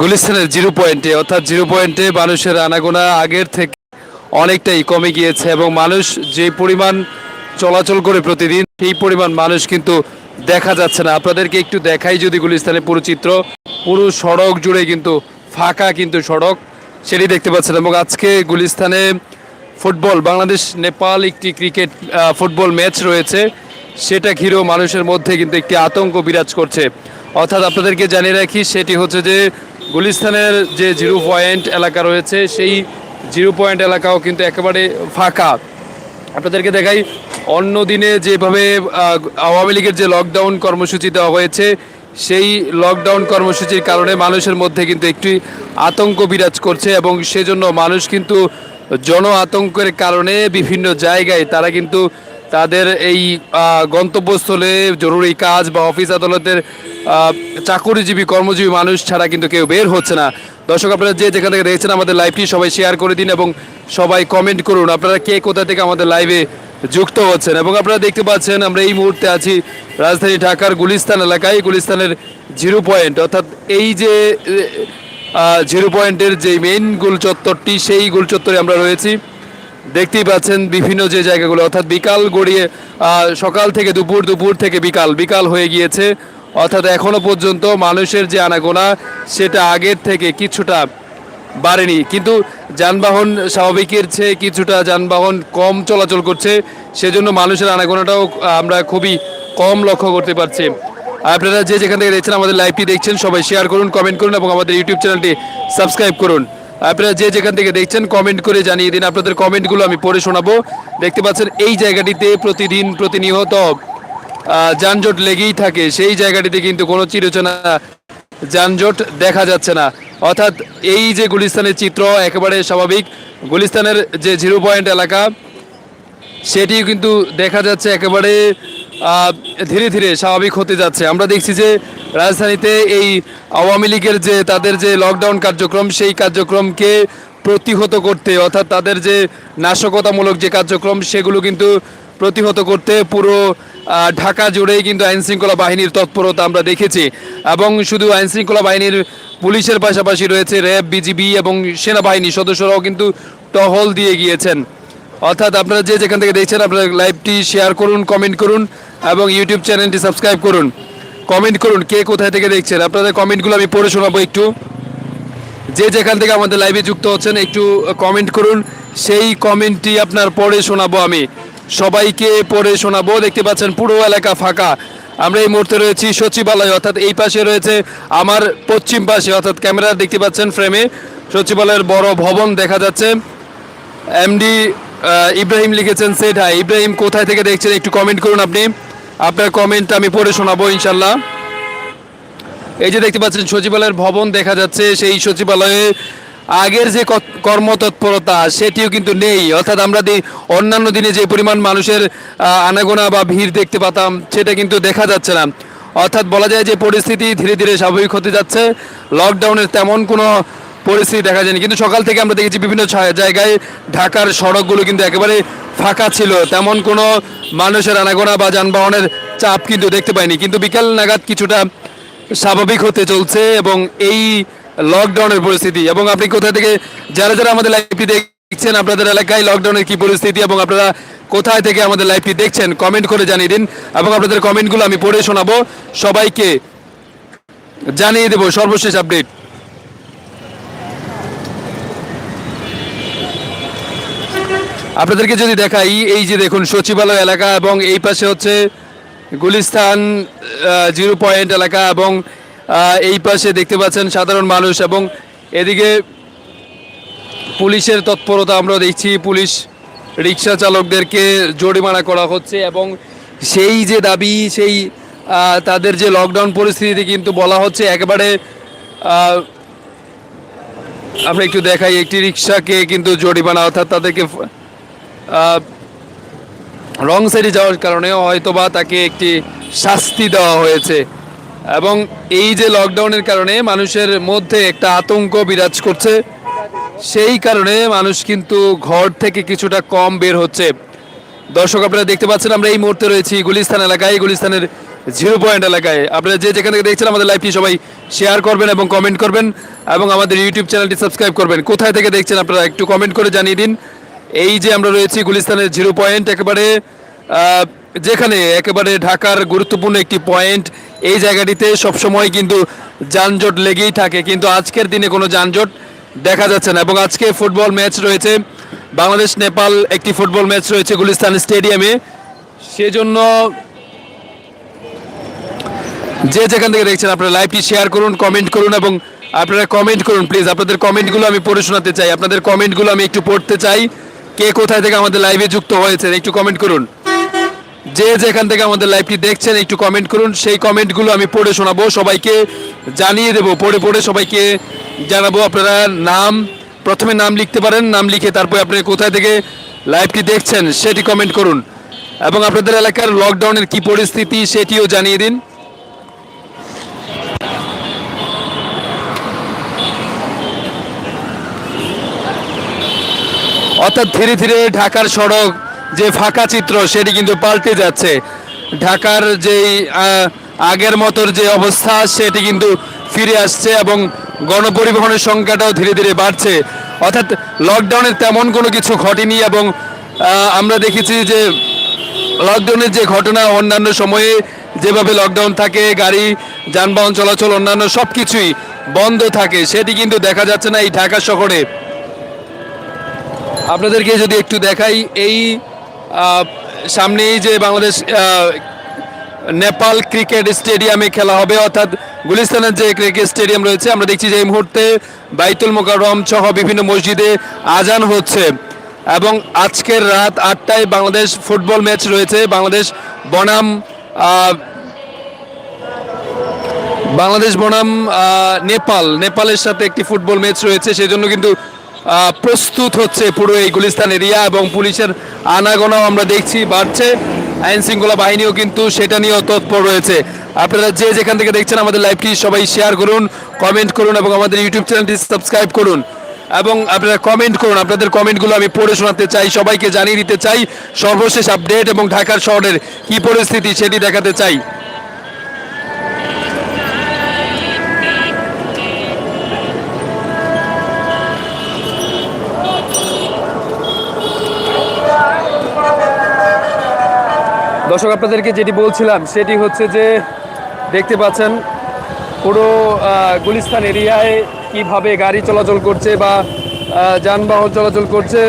গুলিস্তানের zero পয়েন্টে, অর্থাৎ zero পয়েন্টে মানুষের আনাগোনা আগের থেকে অনেকটাই কমে গিয়েছে এবং মানুষ যে পরিমাণ চলাচল করে প্রতিদিন, সেই পরিমাণ মানুষ কিন্তু দেখা যাচ্ছে না। আপনাদেরকে একটু দেখাই যদি গুলিস্তানের পুরো চিত্র। পুরো সড়ক জুড়ে কিন্তু, ফাঁকা কিন্তু সড়ক, সেটি দেখতে পাচ্ছেন এবং আজকে গুলিস্তানে ফুটবল, বাংলাদেশ, নেপাল একটি ক্রিকেট ফুটবল ম্যাচ রয়েছে। সেটা ঘিরেও মানুষের মধ্যে কিন্তু একটি আতঙ্ক বিরাজ করছে। অর্থাৎ আপনাদেরকে জানিয়ে রাখি, সেটি হচ্ছে যে গুলিস্তানের যে জিরো পয়েন্ট এলাকা রয়েছে, সেই জিরো পয়েন্ট এলাকাও কিন্তু একেবারে ফাঁকা। আপনাদেরকে দেখাই, অন্য দিনে যেভাবে আওয়ামী লীগের যে লকডাউন কর্মসূচি দেওয়া হয়েছে, সেই লকডাউন কর্মসূচির কারণে মানুষের মধ্যে কিন্তু একটি আতঙ্ক বিরাজ করছে এবং সেজন্য মানুষ কিন্তু জন আতঙ্কের কারণে বিভিন্ন জায়গায় তারা কিন্তু তাদের এই গন্তব্যস্থলে জরুরি কাজ বা অফিস আদালতের চাকুরিজীবী, কর্মজীবী মানুষ ছাড়া কিন্তু কেউ বের হচ্ছে না। দর্শক, আপনারা যে যেখান থেকে দেখছেন আমাদের লাইভটি সবাই শেয়ার করে দিন এবং সবাই কমেন্ট করুন। আপনারা কে কোথা থেকে আমাদের লাইভে যুক্ত হচ্ছেন? এবং আপনারা দেখতে পাচ্ছেন, আমরা এই মুহূর্তে আছি রাজধানী ঢাকার গুলিস্তান এলাকায়। গুলিস্তানের জিরো পয়েন্ট অর্থাৎ এই যে জিরো পয়েন্টের যে মেইন গোল চত্বরটি সেই গোল চত্বরে আমরা রয়েছি। দেখতেই পাচ্ছেন বিভিন্ন যে জায়গাগুলো, অর্থাৎ বিকাল গড়িয়ে সকাল থেকে দুপুর দুপুর থেকে বিকাল বিকাল হয়ে গিয়েছে। অর্থাৎ এখনও পর্যন্ত মানুষের যে আনাগোনা, সেটা আগের থেকে কিছুটা বাড়েনি। কিন্তু যানবাহন স্বাভাবিকের চেয়ে কিছুটা যানবাহন কম চলাচল করছে, সেজন্য মানুষের আনাগোনাটাও আমরা খুবই কম লক্ষ্য করতে পারছি। আপনারা যে যেখান থেকে দেখছেন, আমাদের লাইভটি দেখছেন, সবাই শেয়ার করুন কমেন্ট করুন এবং আমাদের ইউটিউব চ্যানেলটি সাবস্ক্রাইব করুন। আপনারা যে যেখান থেকে দেখছেন কমেন্ট করে জানিয়ে দিন। আপনাদের কমেন্টগুলো আমি পড়ে শোনাবো। দেখতে পাচ্ছেন, এই জায়গাটিতে প্রতিদিন প্রতিনিয়ত যানজট লেগেই থাকে। সেই জায়গাটিতে কিন্তু কোনো চিরচেনা যানজট দেখা যাচ্ছে না। অর্থাৎ এই যে গুলিস্তানের চিত্র, একেবারে স্বাভাবিক। গুলিস্তানের যে জিরো পয়েন্ট এলাকা, সেটিও কিন্তু দেখা যাচ্ছে একেবারে ধীরে ধীরে স্বাভাবিক হতে যাচ্ছে। আমরা দেখছি যে রাজধানীতে এই আওয়ামী লীগের যে তাদের যে লকডাউন কার্যক্রম, সেই কার্যক্রমকে প্রতিহত করতে, অর্থাৎ তাদের যে নাশকতামূলক যে কার্যক্রম, সেগুলো কিন্তু প্রতিহত করতে পুরো ঢাকা জুড়েই কিন্তু আইনশৃঙ্খলা বাহিনীর তৎপরতা আমরা দেখেছি। এবং শুধু আইনশৃঙ্খলা বাহিনীর পুলিশের পাশাপাশি রয়েছে র্যাব, বিজিবি এবং সেনাবাহিনী সদস্যরাও কিন্তু টহল দিয়ে গিয়েছেন। অর্থাৎ আপনারা যে যেখান থেকে দেখছেন, আপনারা লাইভটি শেয়ার করুন কমেন্ট করুন। এবং ইউটিউব চ্যানেলটি সাবস্ক্রাইব করুন। কমেন্ট করুন কে কোথায় থেকে দেখছেন। আপনাদের কমেন্টগুলো আমি পড়ে শোনাবো একটু। যে যেখান থেকে আমাদের লাইভে যুক্ত হচ্ছেন, একটু কমেন্ট করুন। সেই কমেন্টটি আপনার পড়ে শোনাবো আমি। সবাইকে পড়ে শোনাবো। দেখতে পাচ্ছেন, পুরো এলাকা ফাঁকা। আমরা এই মুহূর্তে রয়েছি সচিবালয়, অর্থাৎ এই পাশে রয়েছে আমার পশ্চিম পাশে, অর্থাৎ ক্যামেরা দেখতে পাচ্ছেন ফ্রেমে সচিবালয়ের বড় ভবন দেখা যাচ্ছে। এমডি ইব্রাহিম লিখেছেন, সেট হাই। ইব্রাহিম, কোথায় থেকে দেখছেন? একটু কমেন্ট করুন আপনি। আপনার কমেন্ট আমি পড়ে শোনাবো ইনশাল্লাহ। এই যে দেখতে পাচ্ছেন, সচিবালয়ের ভবন দেখা যাচ্ছে, সেই সচিবালয়ে আগের যে কর্মতৎপরতা, সেটিও কিন্তু নেই। অর্থাৎ আমরা অন্যান্য দিনে যে পরিমাণ মানুষের আনাগোনা বা ভিড় দেখতে পাতাম, সেটা কিন্তু দেখা যাচ্ছে না। অর্থাৎ বলা যায় যে পরিস্থিতি ধীরে ধীরে স্বাভাবিক হতে যাচ্ছে। লকডাউনের তেমন কোনো পরিস্থিতি দেখা যায়নি। কিন্তু সকাল থেকে আমরা দেখেছি বিভিন্ন জায়গায় ঢাকার সড়কগুলো কিন্তু একেবারে ফাঁকা ছিল, তেমন কোনো মানুষের আনাগোনা বা যানবাহনের চাপ কিন্তু দেখতে পাইনি। কিন্তু বিকেল নাগাদ কিছুটা স্বাভাবিক হতে চলছে এবং এই লকডাউনের পরিস্থিতি এবং আপনি কোথা থেকে, যারা যারা আমাদের লাইভটি দেখছেন, আপনাদের এলাকায় লকডাউনের কি পরিস্থিতি এবং আপনারা কোথায় থেকে আমাদের লাইভটি দেখছেন কমেন্ট করে জানিয়ে দিন এবং আপনাদের কমেন্টগুলো আমি পড়ে শোনাবো। সবাইকে জানিয়ে দেবো সর্বশেষ আপডেট আপনাদেরকে যদি দেখাই, এই যে দেখুন, সচিবালয় এলাকা এবং এই পাশে হচ্ছে গুলিস্তান জিরো পয়েন্ট এলাকা এবং এই পাশে দেখতে পাচ্ছেন সাধারণ মানুষ এবং এদিকে পুলিশের তৎপরতা আমরা দেখছি, পুলিশ রিক্সা চালকদেরকে জরিমানা করা হচ্ছে এবং সেই যে দাবি, সেই তাদের যে লকডাউন পরিস্থিতিতে কিন্তু বলা হচ্ছে একেবারে আমরা একটু দেখাই, একটি রিক্সাকে কিন্তু জরিমানা, অর্থাৎ তাদেরকে রং সাইডে যাওয়ার কারণে হয়তোবা তাকে একটি শাস্তি দেওয়া হয়েছে। এবং এই যে লকডাউনের কারণে মানুষের মধ্যে একটা আতঙ্ক বিরাজ করছে, সেই কারণে মানুষ কিন্তু ঘর থেকে কিছুটা কম বের হচ্ছে। দর্শক, আপনারা দেখতে পাচ্ছেন আমরা এই মুহূর্তে রয়েছি গুলিস্তান এলাকায়, গুলিস্তানের জিরো পয়েন্ট এলাকায়। আপনারা যে যেখান থেকে দেখছেন আমাদের লাইভটি সবাই শেয়ার করবেন এবং কমেন্ট করবেন এবং আমাদের ইউটিউব চ্যানেলটি সাবস্ক্রাইব করবেন। কোথায় থেকে দেখছেন আপনারা একটু কমেন্ট করে জানিয়ে দিন। এই যে আমরা রয়েছি গুলিস্তানের জিরো পয়েন্ট, একেবারে যেখানে একেবারে ঢাকার গুরুত্বপূর্ণ একটি পয়েন্ট। এই জায়গাটিতে সবসময় কিন্তু যানজট লেগেই থাকে, কিন্তু আজকের দিনে কোনো যানজট দেখা যাচ্ছে না। এবং আজকে ফুটবল ম্যাচ রয়েছে, বাংলাদেশ, নেপাল, একটি ফুটবল ম্যাচ রয়েছে গুলিস্তান স্টেডিয়ামে। সেজন্য যে যেখান থেকে দেখছেন, আপনারা লাইভটি শেয়ার করুন, কমেন্ট করুন, এবং আপনারা কমেন্ট করুন, প্লিজ। আপনাদের কমেন্টগুলো আমি পড়ে শোনাতে চাই, আপনাদের কমেন্টগুলো আমি একটু পড়তে চাই। কে কোথায় থেকে আমাদের লাইভে যুক্ত হয়েছেন একটু কমেন্ট করুন। যে যেখান থেকে আমাদের লাইভটি দেখছেন, একটু কমেন্ট করুন। সেই কমেন্টগুলো আমি পড়ে শোনাবো, সবাইকে জানিয়ে দেবো। পড়ে পড়ে সবাইকে জানাব আপনারা নাম। প্রথমে নাম লিখতে পারেন, নাম লিখে তারপরে আপনি কোথায় থেকে লাইভটি দেখছেন, সেটি কমেন্ট করুন। এবং আপনাদের এলাকার লকডাউনের কি পরিস্থিতি সেটিও জানিয়ে দিন। অর্থাৎ ধীরে ধীরে ঢাকার সড়ক যে ফাঁকা চিত্র, সেটি কিন্তু পাল্টে যাচ্ছে। ঢাকার যেই আগের মতোর যে অবস্থা, সেটি কিন্তু ফিরে আসছে এবং গণপরিবহনের সংখ্যাটাও ধীরে ধীরে বাড়ছে। অর্থাৎ লকডাউনের তেমন কোনো কিছু ঘটেনি এবং আমরা দেখেছি যে লকডাউনের যে ঘটনা, অন্যান্য সময়ে যেভাবে লকডাউন থাকে, গাড়ি, যানবাহন চলাচল অন্যান্য সব কিছুই বন্ধ থাকে, সেটি কিন্তু দেখা যাচ্ছে না এই ঢাকা শহরে। আপনাদেরকে যদি একটু দেখাই এই সামনেই যে বাংলাদেশ নেপাল ক্রিকেট স্টেডিয়ামে খেলা হবে অর্থাৎ গুলিস্তানের যে ক্রিকেট স্টেডিয়াম রয়েছে আমরা দেখছি যে এই মুহূর্তে বাইতুল মোকাররম সহ বিভিন্ন মসজিদে আজান হচ্ছে। এবং আজকের রাত আটটায় বাংলাদেশ ফুটবল ম্যাচ রয়েছে। বাংলাদেশ বনাম বাংলাদেশ বনাম নেপাল নেপালের সাথে একটি ফুটবল ম্যাচ রয়েছে। সেজন্য কিন্তু আহ, প্রস্তুত হচ্ছে পুরো এই গুলিস্তান এরিয়া এবং পুলিশের আনাগোনাও আমরা দেখছি, বাড়ছে। আইন শৃঙ্খলা বাহিনীও কিন্তু সেটা নিয়েও তৎপর রয়েছে। আপনারা যে যেখান থেকে দেখছেন আমাদের লাইভটি সবাই শেয়ার করুন, কমেন্ট করুন এবং আমাদের ইউটিউব চ্যানেলটি সাবস্ক্রাইব করুন। এবং আপনারা কমেন্ট করুন, আপনাদের কমেন্টগুলো আমি পড়ে শোনাতে চাই, সবাইকে জানিয়ে দিতে চাই সর্বশেষ আপডেট এবং ঢাকার শহরের কি পরিস্থিতি সেটি দেখাতে চাই। দর্শক, আপনাদেরকে যেটি বলছিলাম, সেটি হচ্ছে যে দেখতে পাচ্ছেন পুরো গুলিস্তান এরিয়ায় কীভাবে গাড়ি চলাচল করছে বা যানবাহন চলাচল করছে।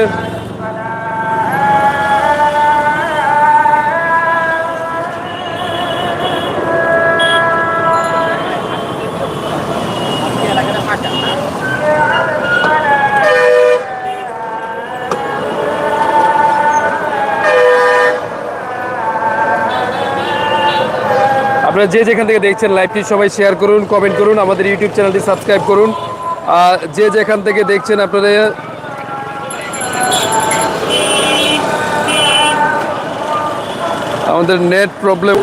আপনারা যে যেখান থেকে দেখছেন লাইভটি সবাই শেয়ার করুন কমেন্ট করুন, আমাদের ইউটিউব চ্যানেলটি সাবস্ক্রাইব করুন। আর যে যেখান থেকে দেখছেন আপনারা, আমাদের নেট প্রবলেম